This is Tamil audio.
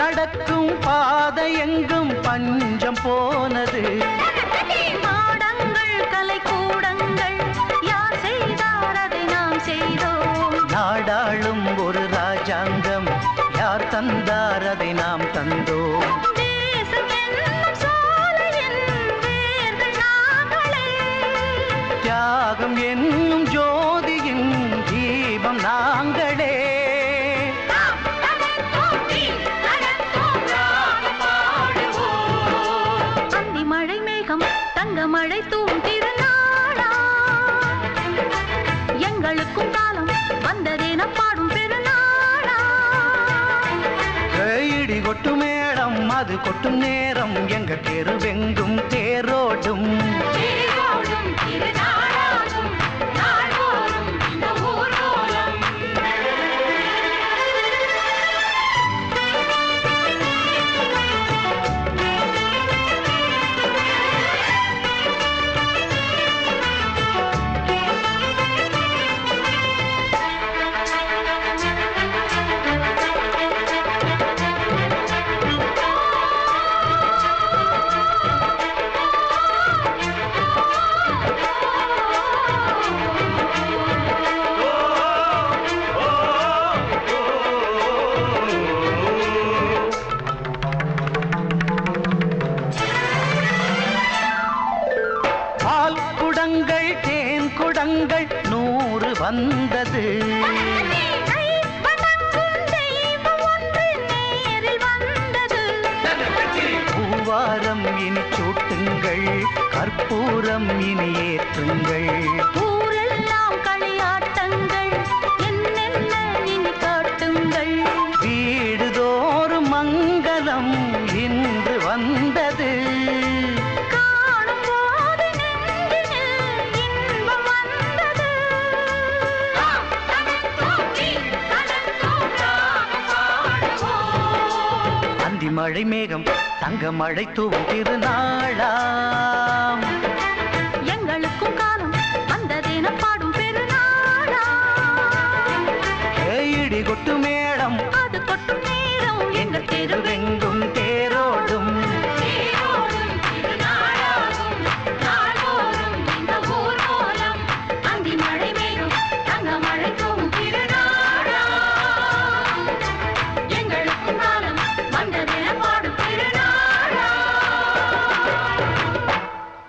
நடக்கும் பாதை எங்கும் பஞ்சம் போனது. மாடங்கள் கலை கூடங்கள் யார் செய்தார் அதை நாம் செய்தோம். நாடாளும் ஒரு ராஜாங்கம் யார் தந்தார் அதை நாம் தந்தோம். தியாகம் என்னும் காது கொட்டும் நேரம் எங்க தெருவெங்கும் தேரோடும். குடங்கள் நூறு வந்தது. பூவாரம் இனி சூட்டுங்கள் கற்பூரம் இனி ஏற்றுங்கள். மழை மேகம் தங்க மழை தூவும் திருநாளாம். எங்களுக்கும் காலம் அந்த தினம் பாடும் பெருநாளாம் இடி கொட்டு மேடம் அது கொட்டும் நேரம் எங்கள் தெருவே